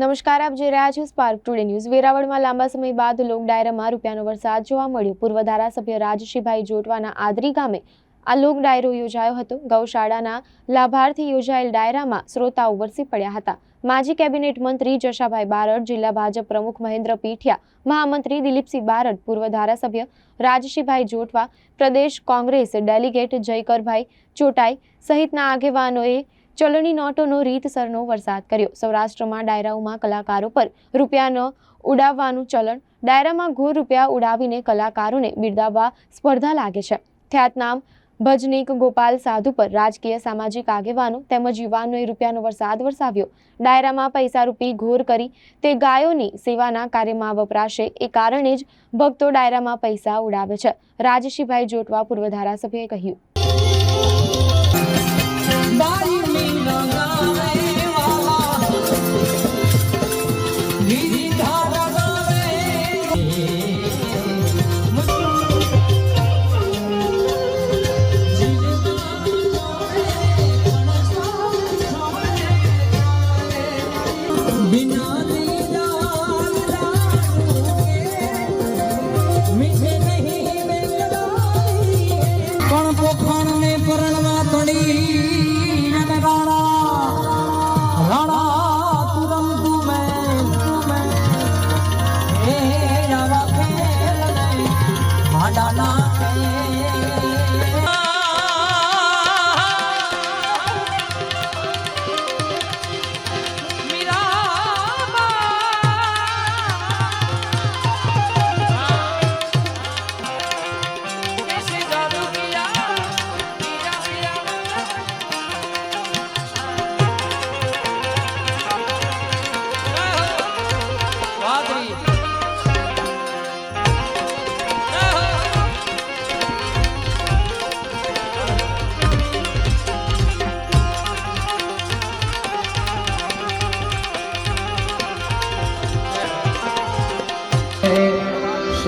નમસ્કાર, આપ જોઈ રહ્યા છો સ્પાર્ક ટુડે ન્યૂઝ વેરાવળમાં લાંબા સમય બાદ લોક ડાયરામાં રૂપિયાનો વરસાદ જોવા મળ્યો. પૂર્વ ધારાસભ્ય રાજશીભાઈ જોટવાના આદરી ગામે આ લોક ડાયરો યોજાયો હતો. ગૌશાળાના લાભાર્થી યોજાયેલ ડાયરામાં શ્રોતાઓ વરસી પડ્યા હતા. માજી કેબિનેટ મંત્રી જશાભાઈ બારડ, જિલ્લા ભાજપ પ્રમુખ મહેન્દ્ર પીઠિયા, મહામંત્રી દિલીપસિંહ બારડ, પૂર્વ ધારાસભ્ય રાજશીભાઈ જોટવા, પ્રદેશ કોંગ્રેસ ડેલિગેટ જયકરભાઈ ચોટાઈ સહિતના આગેવાનોએ ચલણી નોટોનો રીતસરનો વરસાદ કર્યો. સૌરાષ્ટ્રમાં ડાયરાઓમાં કલાકારો પર રૂપિયાનો ઉડાવવાનું ચલણ, ડાયરામાં ઘોર રૂપિયા ઉડાવીને કલાકારોને બિરદાવવા સ્પર્ધા લાગે છે. ખ્યાતનામ ભજનીક ગોપાલ સાધુ પર રાજકીય સામાજિક આગેવાનો તેમજ યુવાનોએ રૂપિયાનો વરસાદ વરસાવ્યો. ડાયરામાં પૈસા રૂપી ઘોર કરી તે ગાયોની સેવાના કાર્યમાં વપરાશે એ કારણે જ ભક્તો ડાયરામાં પૈસા ઉડાવે છે. રાજશીભાઈ જોટવા પૂર્વ ધારાસભ્યએ કહ્યું.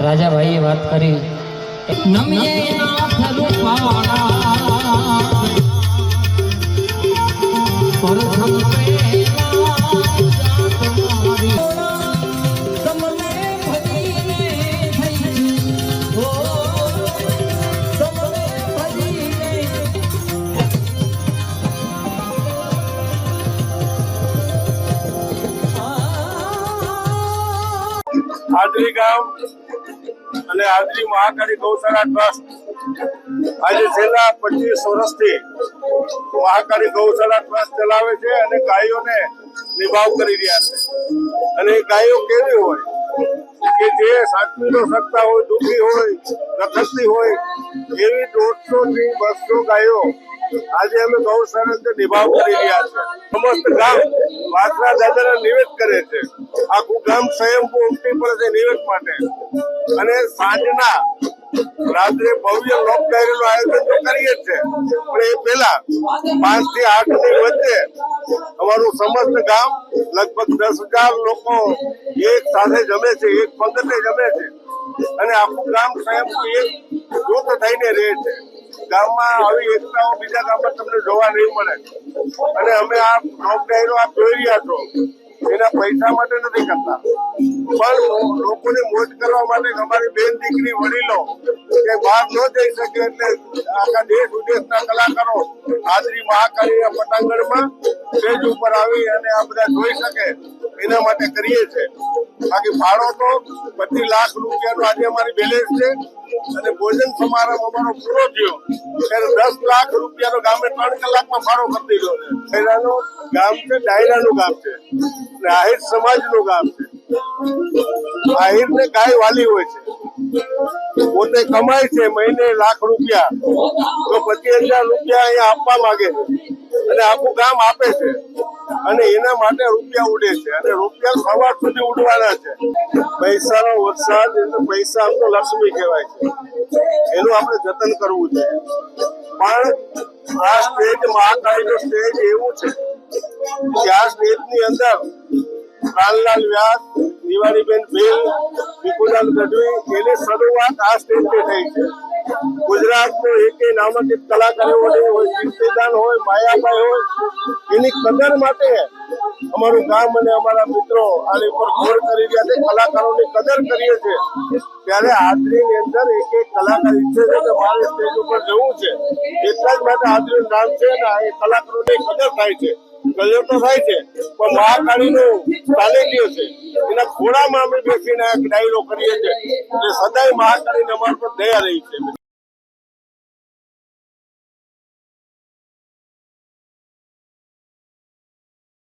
રાજાભાઈએ વાત કરી. આદરી ગામ અને આદરી મહાકાળી ગૌશાળા ટ્રસ્ટ આજે છેલ્લા પચીસ વર્ષથી મહાકાળી ગૌશાળા ટ્રસ્ટ ચલાવે છે અને ગાયોને નિભાવ કરી રહ્યા છે. અને ગાયો કેવી હોય કે જે સાચવી ન શકતા હોય, દુઃખી હોય રખડતી હોય, એવી દોઢસો થી બસો ગાયો આજે અમે ગૌશાળા નિભાવ કરી રહ્યા છે. સમસ્ત ગામ વાસણા દાદાના નિવેદ કરે છે. આખું ગામ સ્વયંભૂ ઉમટી પડે છે નિવેદ માટે. અને સાંજના રાત્રે ભવ્ય લોક ડાયરીનું આયોજન તો કરીએ છે. પણ એ પહેલા પાંચથી આઠની વચ્ચે અમારું સમસ્ત ગામ લગભગ દસ હજાર લોકો એક સાથે જમે છે, એક પંગતે જમે છે. અને આખું ગામ સ્વયંભૂ એક જૂથ થઈને રહે છે. ગામમાં આવી એકતાઓ બીજા ગામમાં તમને જોવા નહીં મળે. અને અમે આ લોક ડાયરો આપ જોઈ રહ્યા છો. એના પૈસા માટે નથી કરતા. પણ લોકોને મોજ કરવા માટે અમારી બેન દીકરી, વડીલો કે બહાર ન જઈ શકે એટલે આખા દેશ વિદેશના કલાકારો હાજરી મહાકાળીના પટાંગણમાં સ્ટેજ ઉપર આવી અને આ બધા જોઈ શકે એના માટે કરીએ છીએ બાકી ભાડો તો પચીસ લાખ રૂપિયાનો આજે અમારી બેલેન્સ છે અને ભોજન સમારંભ અમારો પૂરો થયો. ત્યારે દસ લાખ રૂપિયાનો ગામે ત્રણ કલાકમાં ભાડો કરી દીધો છે. ગામ છે, ડાયરાનું ગામ છે. અને આહિર સમાજનું ગામ છે. આહિર ને ગાય વાલી હોય છે. પોતે કમાય છે મહિને લાખ રૂપિયા. તો પચીસ હજાર રૂપિયા અહીંયા આપવા માંગે છે. અને આખું ગામ આપે છે. અને એના માટે રૂપિયા ઉડે છે. અને રૂપિયા સવાર સુધી ઉડવાના છે. પૈસાનો વરસાદ એટલે પૈસા આમ લક્ષ્મી કહેવાય છે. એનું આપણે જતન કરવું છે. પણ આ સ્ટેજ મહાકાળીનું સ્ટેજ એવું છે. કે આ સ્ટેજની અંદર પ્રાણલાલ વ્યાસ દિવાળીબેન ભીલ વિપુલાલ ગઢવી, એની શરૂઆત આ સ્ટેજથી થઈ છે. ગુજરાતનો એકે નામાંકિત કલાકાર એવો નહીં હોય, કીર્તિદાન હોય, માયાભાઈ હોય, એની કદર માટે અમારું ગામ અને અમારા મિત્રો આની ઉપર ઘોર કરી રહ્યા છે, કલાકારોની કદર કરીએ છીએ. ત્યારે હાજરીની અંદર એક એક કલાકાર ઈચ્છે છે કે મારે સ્ટેજ ઉપર જવું છે. એટલા જ માટે હાજરીનું નામ છે અને આ કલાકારોની કદર થાય છે. કદર તો થાય છે, પણ મહાકાળીનું સાનિધ્ય છે. એના ખોળામાં અમે બેસીને ડાયરો કરીએ છીએ. એટલે સદાય મહાકાળીને અમારા પર દયા રહી છે.